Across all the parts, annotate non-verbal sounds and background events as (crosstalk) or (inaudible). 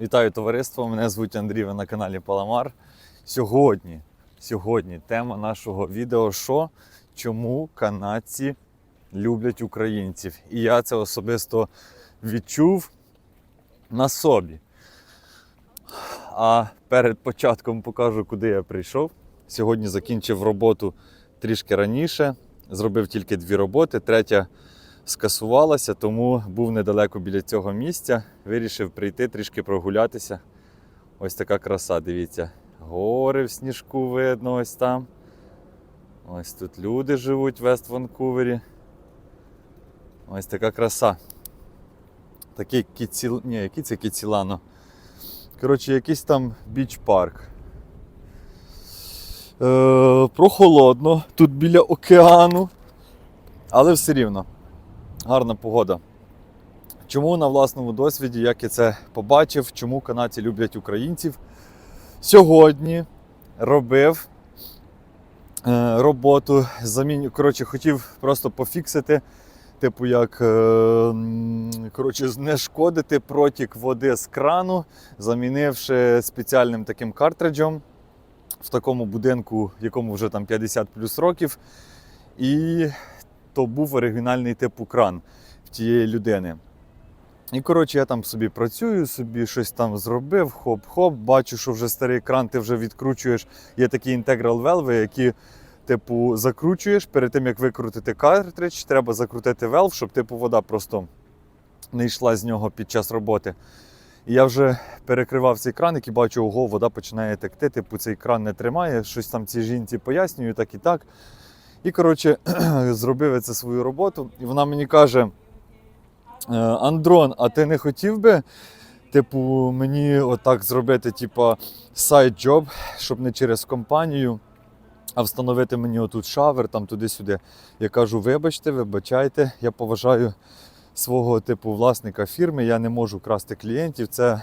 Вітаю товариство! Мене звуть Андрій, ви на каналі Паламар. Сьогодні, сьогодні тема нашого відео що, чому канадці люблять українців. І я це особисто відчув на собі. А перед початком покажу, куди я прийшов. Сьогодні закінчив роботу трішки раніше, зробив тільки дві роботи. Третя скасувалася, тому був недалеко біля цього місця. Вирішив прийти трішки прогулятися. Ось така краса, дивіться. Гори в сніжку видно ось там. Ось тут люди живуть в Вест Ванкувері. Ось така краса. Такий кіціл... Ні, який це кіцілано? Коротше, якийсь там біч-парк. Е, прохолодно, тут біля океану, але все рівно гарна погода. Чому на власному досвіді, як я це побачив, чому канадці люблять українців? Сьогодні робив е, роботу, заміню, коротше, хотів просто пофіксити, типу, як е, коротше, знешкодити протік води з крану, замінивши спеціальним таким картриджем в такому будинку, якому вже там 50 плюс років. І то був оригінальний типу кран в тієї людини. І коротше, я там собі працюю, собі щось там зробив, хоп-хоп, бачу, що вже старий кран ти вже відкручуєш. Є такі інтеграл велви, які, типу, закручуєш перед тим, як викрутити картридж, треба закрутити велв, щоб типу вода просто не йшла з нього під час роботи. І я вже перекривав цей краник і бачу, ого, вода починає текти, типу цей кран не тримає, щось там цій жінці пояснюю, так і так. І, коротше, (clears throat) зробив я це свою роботу, і вона мені каже: «Е, Андрон, а ти не хотів би, типу, мені отак зробити, типу, сайт-джоб, щоб не через компанію, а встановити мені отут шавер, там туди-сюди. Я кажу, вибачте, вибачайте, я поважаю свого типу власника фірми, я не можу красти клієнтів. Це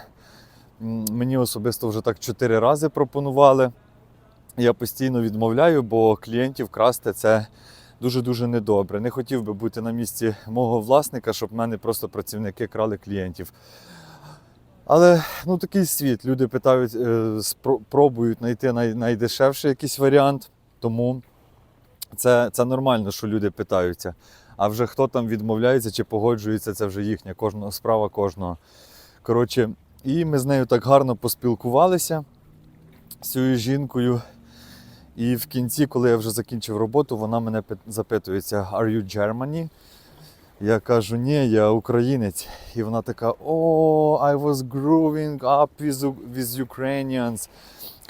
мені особисто вже так чотири рази пропонували. Я постійно відмовляю, бо клієнтів красти це дуже-дуже недобре. Не хотів би бути на місці мого власника, щоб в мене просто працівники крали клієнтів. Але ну такий світ. Люди питають, е, спро- пробують знайти най, найдешевший якийсь варіант. Тому це, це нормально, що люди питаються. А вже хто там відмовляється чи погоджується, це вже їхня кожного справа кожного. Коротше, і ми з нею так гарно поспілкувалися з цією жінкою. І в кінці, коли я вже закінчив роботу, вона мене запитується: Are you Germany? Я кажу, ні, я українець. І вона така: О, I was growing up with, with Ukrainians.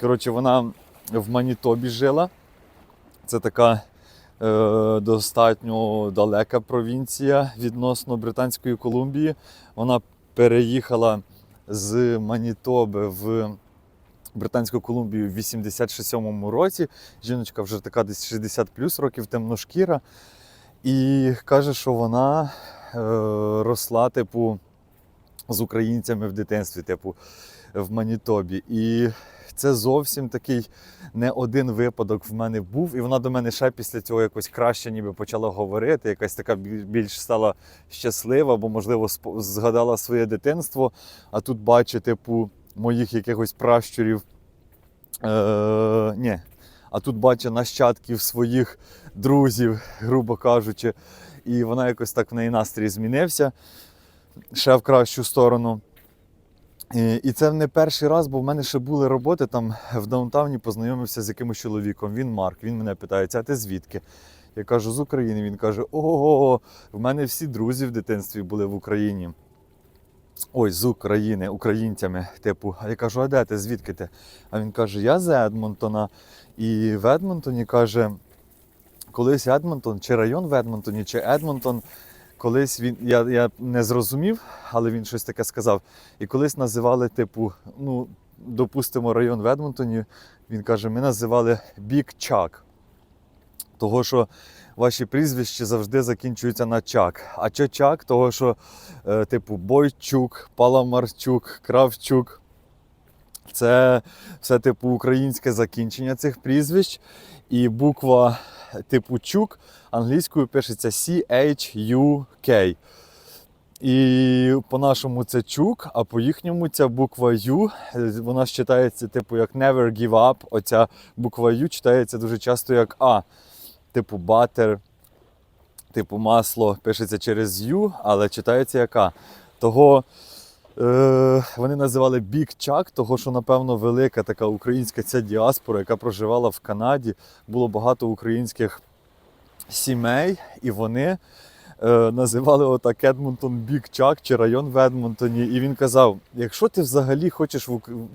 Коротше, вона в Манітобі жила. Це така е, достатньо далека провінція відносно Британської Колумбії. Вона переїхала з Манітоби в Британську Колумбію в 86-му році. Жіночка вже така десь 60 плюс років темношкіра. І каже, що вона е, росла, типу, з українцями в дитинстві, типу, в Манітобі. І це зовсім такий не один випадок в мене був. І вона до мене ще після цього якось краще ніби почала говорити, якась така більш стала щаслива, бо, можливо, згадала своє дитинство, а тут бачить, типу, моїх якихось пращурів. Е, ні. А тут бачить нащадків своїх друзів, грубо кажучи. І вона якось так в неї настрій змінився ще в кращу сторону. І, і це не перший раз, бо в мене ще були роботи там в даунтауні, познайомився з якимось чоловіком. Він Марк, він мене питається, а ти звідки? Я кажу, з України. Він каже: Ого, в мене всі друзі в дитинстві були в Україні. Ой, з України, українцями. Типу, а я кажу, а де ти? Звідки ти? А він каже: Я з Едмонтона. І в Едмонтоні каже, колись Едмонтон, чи район в Едмонтоні, чи Едмонтон. Колись він, я, я не зрозумів, але він щось таке сказав. І колись називали, типу, ну, допустимо, район в Едмонтоні. Він каже, ми називали Бік Чак. Того, що ваші прізвища завжди закінчуються на чак. А що чак? Того, що, е, типу, Бойчук, Паламарчук, Кравчук. Це все, типу, українське закінчення цих прізвищ. І буква типу Чук англійською пишеться C-H-U-K. І по-нашому це чук, а по їхньому ця буква Ю, вона читається, типу, як never give up. Оця буква Ю читається дуже часто як А. Типу батер, типу масло пишеться через Ю, але читається яка. Того е, вони називали Chuck, того що, напевно, велика така українська ця діаспора, яка проживала в Канаді. Було багато українських сімей, і вони називали отак Едмонтон Бік Чак чи район в Едмонтоні. І він казав: якщо ти взагалі хочеш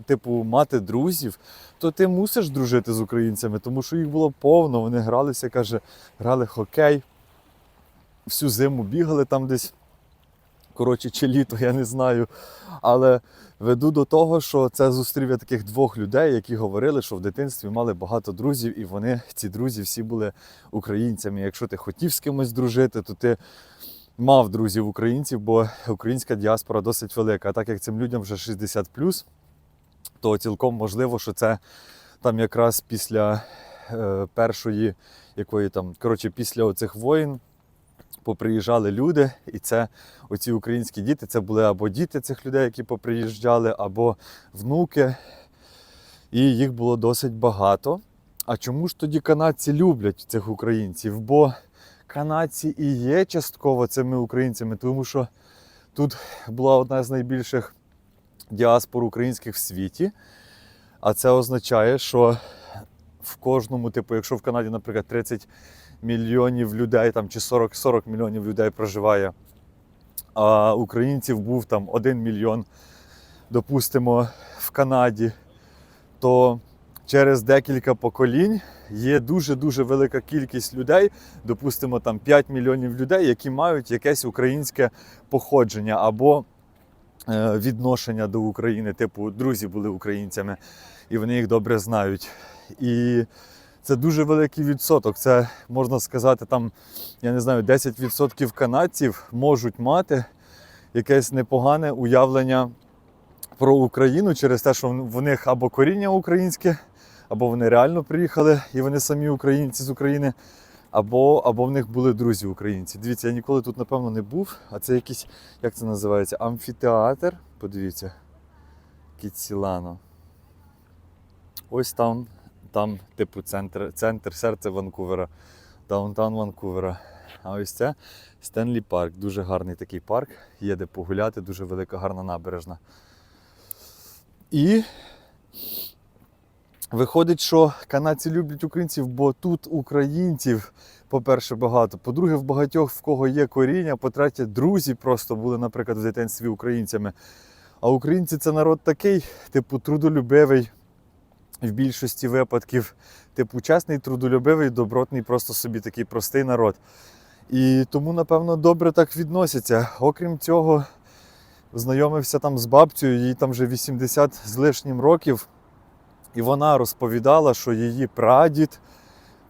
типу, мати друзів, то ти мусиш дружити з українцями, тому що їх було повно. Вони гралися, каже, грали хокей, всю зиму бігали там десь. Коротше, чи літо, я не знаю. Але веду до того, що це зустрів я таких двох людей, які говорили, що в дитинстві мали багато друзів, і вони, ці друзі, всі були українцями. Якщо ти хотів з кимось дружити, то ти мав друзів українців, бо українська діаспора досить велика. А так як цим людям вже 60 то цілком можливо, що це там якраз після е, першої, якої там, коротше, після оцих воїн поприїжджали люди, і це оці українські діти, це були або діти цих людей, які поприїжджали, або внуки. І їх було досить багато. А чому ж тоді канадці люблять цих українців? Бо канадці і є частково цими українцями, тому що тут була одна з найбільших діаспор українських в світі. А це означає, що в кожному, типу, якщо в Канаді, наприклад, 30 мільйонів людей там, чи 40, 40 мільйонів людей проживає, а українців був там 1 мільйон, допустимо, в Канаді, то через декілька поколінь є дуже-дуже велика кількість людей, допустимо, там 5 мільйонів людей, які мають якесь українське походження або е, відношення до України, типу, друзі були українцями, і вони їх добре знають. І це дуже великий відсоток. Це можна сказати, там, я не знаю, 10% канадців можуть мати якесь непогане уявлення про Україну через те, що в них або коріння українське, або вони реально приїхали і вони самі українці з України, або, або в них були друзі українці. Дивіться, я ніколи тут, напевно, не був, а це якийсь, як це називається, амфітеатр. Подивіться, Кіцілано. Ось там, там, типу, центр, центр серце Ванкувера, даунтаун Ванкувера. А ось це Стенлі Парк. Дуже гарний такий парк. Є де погуляти, дуже велика, гарна набережна. І виходить, що канадці люблять українців, бо тут українців, по-перше, багато. По-друге, в багатьох в кого є коріння, по-третє, друзі просто були, наприклад, в дитинстві українцями. А українці це народ такий, типу, трудолюбивий в більшості випадків, типу, чесний, трудолюбивий, добротний, просто собі такий простий народ. І тому, напевно, добре так відносяться. Окрім цього, знайомився там з бабцею, їй там вже 80 з лишнім років, і вона розповідала, що її прадід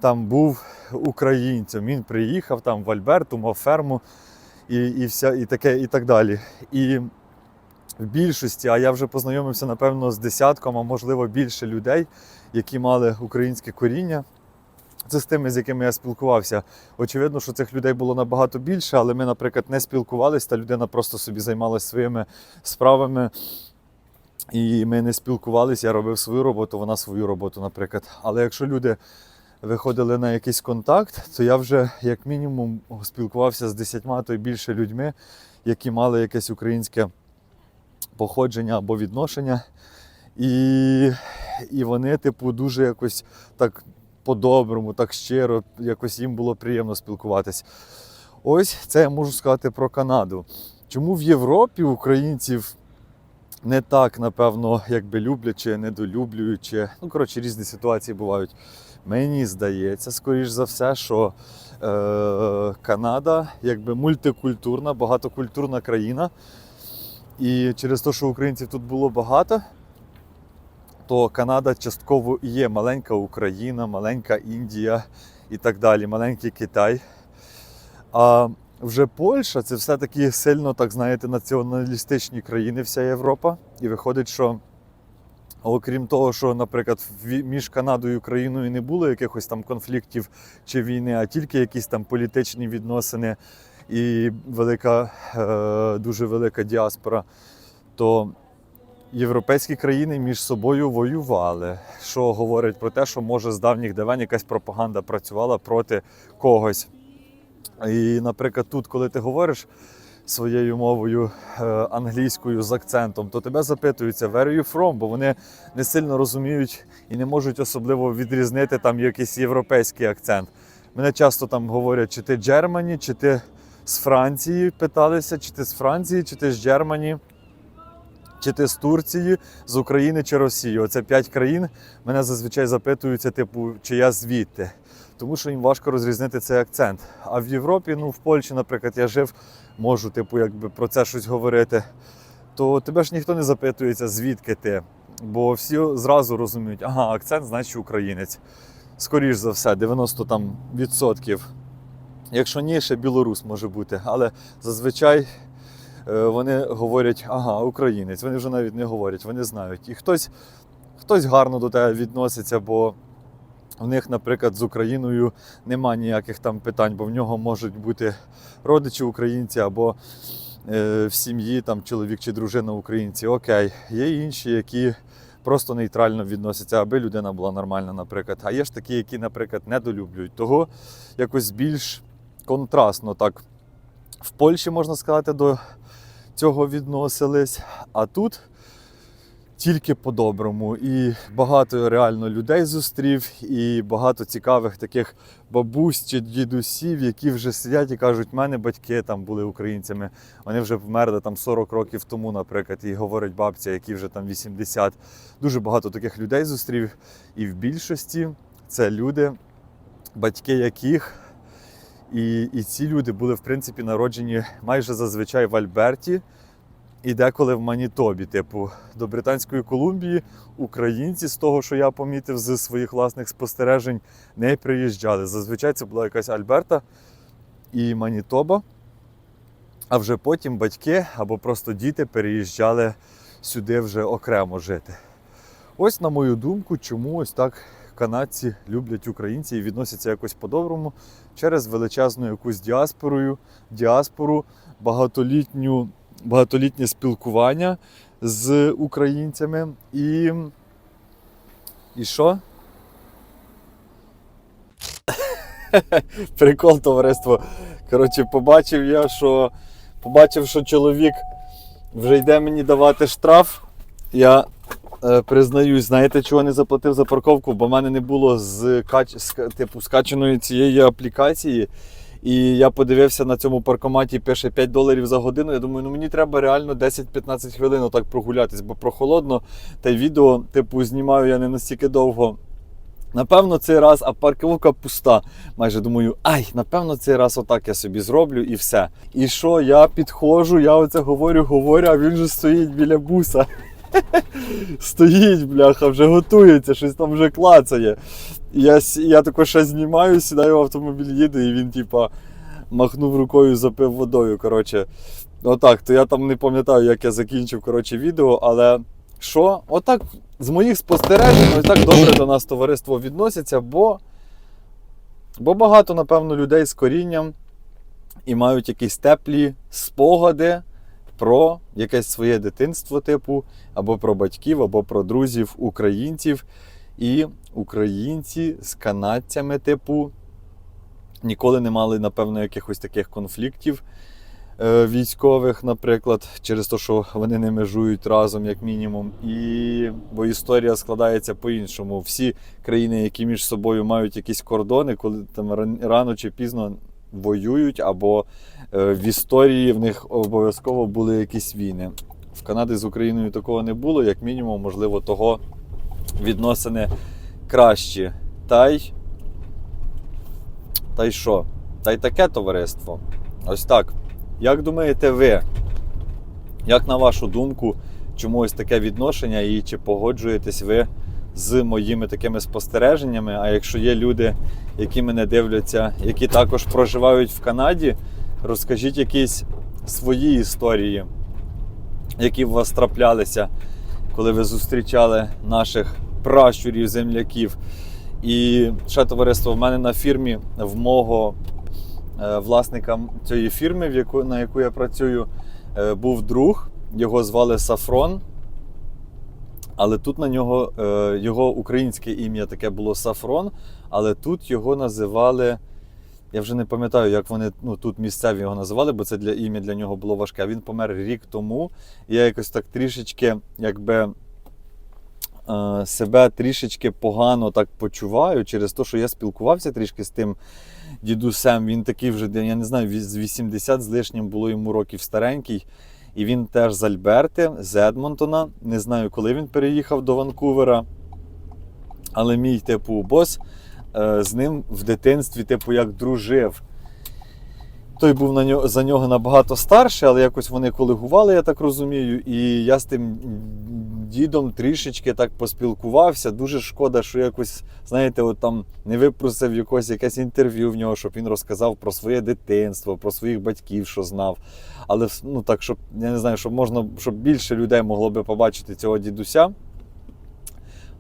там був українцем. Він приїхав там в Альберту, мав ферму і, і, вся, і, таке, і так далі. І в більшості, а я вже познайомився, напевно, з десятком, а можливо більше людей, які мали українське коріння. Це з тими, з якими я спілкувався. Очевидно, що цих людей було набагато більше, але ми, наприклад, не спілкувалися, та людина просто собі займалася своїми справами. І ми не спілкувалися, я робив свою роботу, вона свою роботу, наприклад. Але якщо люди виходили на якийсь контакт, то я вже як мінімум спілкувався з десятьма то й більше людьми, які мали якесь українське походження або відношення. І, і вони, типу, дуже якось так по-доброму, так щиро, якось їм було приємно спілкуватись. Ось це я можу сказати про Канаду. Чому в Європі українців не так, напевно, якби люблять чи недолюблюють, чи ну, коротше, різні ситуації бувають. Мені здається, скоріш за все, що е, Канада якби мультикультурна, багатокультурна країна. І через те, що українців тут було багато, то Канада частково і є маленька Україна, маленька Індія і так далі, маленький Китай. А вже Польща це все-таки сильно, так знаєте, націоналістичні країни, вся Європа. І виходить, що окрім того, що, наприклад, між Канадою і Україною не було якихось там конфліктів чи війни, а тільки якісь там політичні відносини і велика, е, дуже велика діаспора, то європейські країни між собою воювали, що говорить про те, що може з давніх давен якась пропаганда працювала проти когось. І, наприклад, тут, коли ти говориш своєю мовою е, англійською з акцентом, то тебе запитуються «Where are you from?», бо вони не сильно розуміють і не можуть особливо відрізнити там якийсь європейський акцент. Мене часто там говорять, чи ти Джермані, чи ти з Франції питалися, чи ти з Франції, чи ти з Джермані, чи ти з Турції, з України чи Росії. Оце п'ять країн. Мене зазвичай запитуються, типу, чи я звідти. Тому що їм важко розрізнити цей акцент. А в Європі, ну в Польщі, наприклад, я жив, можу, типу, якби про це щось говорити. То тебе ж ніхто не запитується, звідки ти. Бо всі зразу розуміють, ага, акцент значить українець. Скоріш за все, 90 там відсотків. Якщо ні, ще білорус може бути. Але зазвичай е, вони говорять, ага, українець. Вони вже навіть не говорять, вони знають. І хтось, хтось гарно до тебе відноситься, бо в них, наприклад, з Україною нема ніяких там питань, бо в нього можуть бути родичі українці або е, в сім'ї там чоловік чи дружина українці. Окей, є інші, які просто нейтрально відносяться, аби людина була нормальна, наприклад. А є ж такі, які, наприклад, недолюблюють. Того якось більш контрастно так в Польщі, можна сказати, до цього відносились. А тут тільки по-доброму. І багато реально людей зустрів, і багато цікавих таких бабусь чи дідусів, які вже сидять і кажуть, в мене батьки там були українцями. Вони вже вмерли там 40 років тому, наприклад, і говорять бабця, які вже там 80. Дуже багато таких людей зустрів. І в більшості це люди, батьки яких. І, і ці люди були, в принципі, народжені майже зазвичай в Альберті і деколи в Манітобі. Типу, до Британської Колумбії українці, з того, що я помітив з своїх власних спостережень, не приїжджали. Зазвичай це була якась Альберта і Манітоба. А вже потім батьки або просто діти переїжджали сюди вже окремо жити. Ось, на мою думку, чому ось так канадці люблять українців і відносяться якось по-доброму через величезну якусь діаспорою, діаспору, багатолітню, багатолітнє спілкування з українцями. І. І що? (laughs) Прикол, товариство. Коротше, побачив я, що побачив, що чоловік вже йде мені давати штраф. Я признаюсь, знаєте, чого не заплатив за парковку, бо в мене не було з, з типу, скачаної цієї аплікації. І я подивився на цьому паркоматі, пише 5 доларів за годину. Я думаю, ну мені треба реально 10-15 хвилин так прогулятись, бо прохолодно. Та й відео, типу, знімаю я не настільки довго. Напевно, цей раз, а парковка пуста. Майже думаю, ай, напевно, цей раз отак я собі зроблю і все. І що, я підходжу, я оце говорю, говорю, а він же стоїть біля буса. Стоїть, бляха, вже готується, щось там вже клацає. Я, я тако ще знімаю, сідаю в автомобіль, їду, і він, типа, махнув рукою, запив водою. Коротше, отак, то я там не пам'ятаю, як я закінчив коротше, відео, але що? Отак, з моїх спостережень, ось так добре до нас товариство відносяться, бо, бо багато, напевно, людей з корінням і мають якісь теплі спогади про якесь своє дитинство, типу, або про батьків, або про друзів українців. І українці з канадцями, типу, ніколи не мали, напевно, якихось таких конфліктів е, військових, наприклад, через те, що вони не межують разом, як мінімум. І бо історія складається по-іншому. Всі країни, які між собою мають якісь кордони, коли там ран- рано чи пізно воюють, або е, в історії в них обов'язково були якісь війни. В Канаді з Україною такого не було, як мінімум, можливо, того відносини кращі. Та й. Та й що? Та й таке товариство. Ось так. Як думаєте ви? Як на вашу думку, чому ось таке відношення і чи погоджуєтесь ви з моїми такими спостереженнями? А якщо є люди, які мене дивляться, які також проживають в Канаді, розкажіть якісь свої історії, які в вас траплялися, коли ви зустрічали наших пращурів, земляків. І ще товариство, в мене на фірмі в мого е, власника цієї фірми, на яку я працюю, е, був друг. Його звали Сафрон. Але тут на нього е, його українське ім'я таке було Сафрон, але тут його називали. Я вже не пам'ятаю, як вони ну, тут місцеві його називали, бо це для ім'я для нього було важке. Він помер рік тому. Я якось так трішечки, якби е, себе трішечки погано так почуваю через те, що я спілкувався трішки з тим дідусем. Він такий вже, я не знаю, з 80 з лишнім було йому років старенький. І він теж з Альберти, з Едмонтона. Не знаю, коли він переїхав до Ванкувера. Але мій, типу, бос е, з ним в дитинстві, типу, як дружив. Той був на нього, за нього набагато старший, але якось вони колегували, я так розумію. І я з тим дідом трішечки так поспілкувався. Дуже шкода, що якось, знаєте, от там не випросив якось якесь інтерв'ю в нього, щоб він розказав про своє дитинство, про своїх батьків, що знав. Але ну так, щоб я не знаю, щоб можна, щоб більше людей могло би побачити цього дідуся.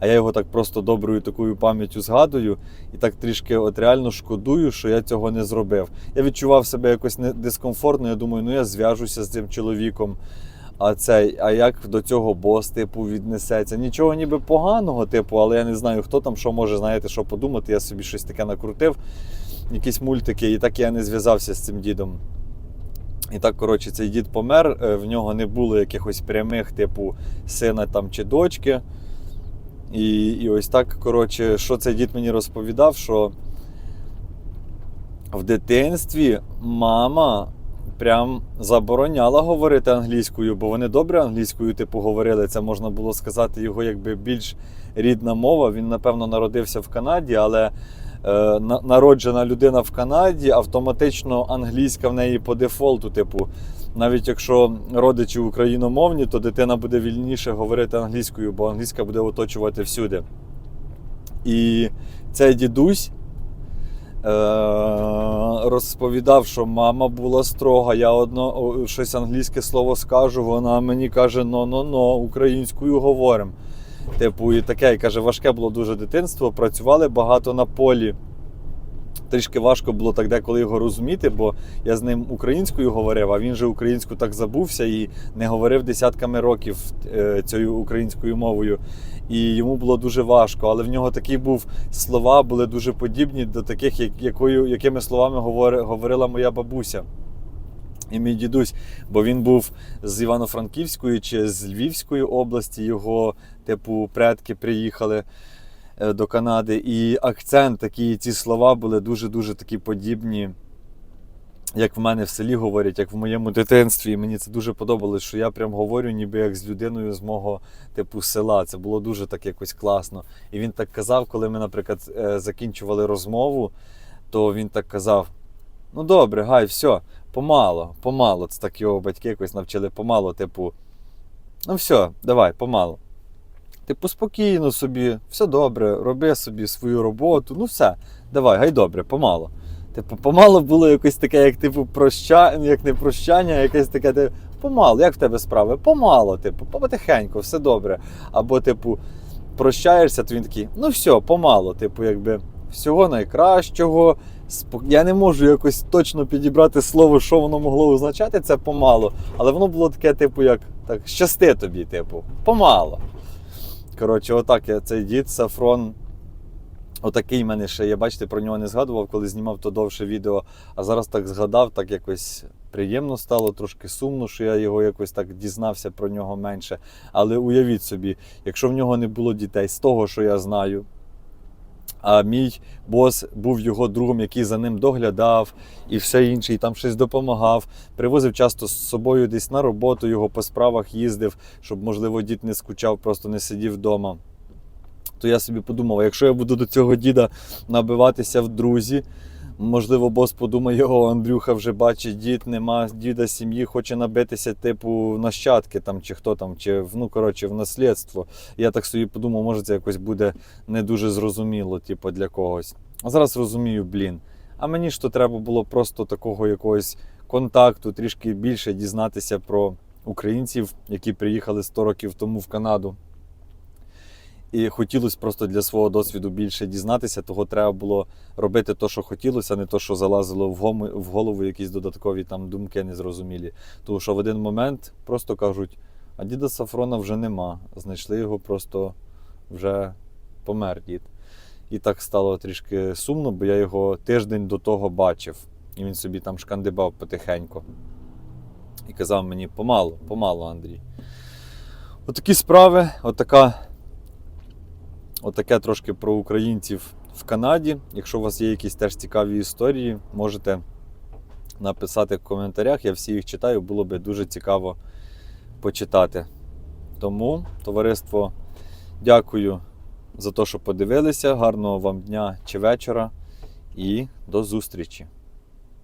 А я його так просто доброю такою пам'яттю згадую і так трішки от реально шкодую, що я цього не зробив. Я відчував себе якось дискомфортно. Я думаю, ну я зв'яжуся з цим чоловіком. А цей, а як до цього бос, типу, віднесеться? Нічого ніби поганого, типу, але я не знаю, хто там що може, знаєте, що подумати. Я собі щось таке накрутив, якісь мультики, і так я не зв'язався з цим дідом. І так, коротше, цей дід помер, е, в нього не було якихось прямих, типу, сина там чи дочки. І, і ось так, коротше, що цей дід мені розповідав, що в дитинстві мама прям забороняла говорити англійською, бо вони добре англійською, типу, говорили. Це можна було сказати його якби більш рідна мова. Він, напевно, народився в Канаді, але е, народжена людина в Канаді, автоматично англійська в неї по дефолту, типу. Навіть якщо родичі україномовні, то дитина буде вільніше говорити англійською, бо англійська буде оточувати всюди. І цей дідусь е- розповідав, що мама була строга. Я одно щось англійське слово скажу, вона мені каже: но-но-но, українською говоримо. Типу, і таке, і каже, важке було дуже дитинство, працювали багато на полі. Трішки важко було так деколи його розуміти, бо я з ним українською говорив, а він же українську так забувся і не говорив десятками років е, цією українською мовою. І йому було дуже важко. Але в нього такі був слова, були дуже подібні до таких, як- якою, якими словами говори- говорила моя бабуся. І мій дідусь, бо він був з Івано-Франківської чи з Львівської області, його, типу, предки приїхали до Канади. І акцент, такі ці слова були дуже-дуже такі подібні, як в мене в селі говорять, як в моєму дитинстві. І мені це дуже подобалось, що я прям говорю, ніби як з людиною з мого типу села. Це було дуже так якось класно. І він так казав, коли ми, наприклад, е, закінчували розмову, то він так казав: ну добре, гай, все, помало, помало. Це так його батьки якось навчили помало, типу, ну все, давай, помало. Типу, спокійно собі, все добре, роби собі свою роботу, ну все, давай, гай добре, помало. Типу, помало було якось таке, як типу, проща... як не прощання, якесь таке, типу, помало, як в тебе справи? Помало, типу, потихеньку, все добре. Або, типу, прощаєшся, то він такий, ну все, помало, типу, якби всього найкращого. Я не можу якось точно підібрати слово, що воно могло означати, це помало. Але воно було таке, типу, як так, щасти тобі, типу, помало. Коротше, отак я цей дід Сафрон. Отакий в мене ще є. Бачите, про нього не згадував, коли знімав то довше відео. А зараз так згадав, так якось приємно стало, трошки сумно, що я його якось так дізнався про нього менше. Але уявіть собі, якщо в нього не було дітей, з того, що я знаю. А мій бос був його другом, який за ним доглядав і все інше, і там щось допомагав. Привозив часто з собою десь на роботу, його по справах їздив, щоб, можливо, дід не скучав, просто не сидів вдома. То я собі подумав, якщо я буду до цього діда набиватися в друзі, можливо, бос подумає, о, Андрюха вже бачить, дід нема діда сім'ї, хоче набитися, типу, нащадки там, чи хто там, чи ну, коротше, в наслідство. Я так собі подумав, може це якось буде не дуже зрозуміло, типу, для когось. А зараз розумію, блін. А мені ж то треба було просто такого якогось контакту, трішки більше дізнатися про українців, які приїхали 100 років тому в Канаду. І хотілося просто для свого досвіду більше дізнатися, того треба було робити те, що хотілося, а не те, що залазило в голову якісь додаткові там думки незрозумілі. Тому що в один момент просто кажуть, а діда Сафрона вже нема. Знайшли його просто вже помер дід. І так стало трішки сумно, бо я його тиждень до того бачив. І він собі там шкандибав потихеньку. І казав мені помалу, помалу, Андрій. Отакі справи, отака, отаке трошки про українців в Канаді. Якщо у вас є якісь теж цікаві історії, можете написати в коментарях. Я всі їх читаю, було би дуже цікаво почитати. Тому, товариство, дякую за те, що подивилися. Гарного вам дня чи вечора і до зустрічі!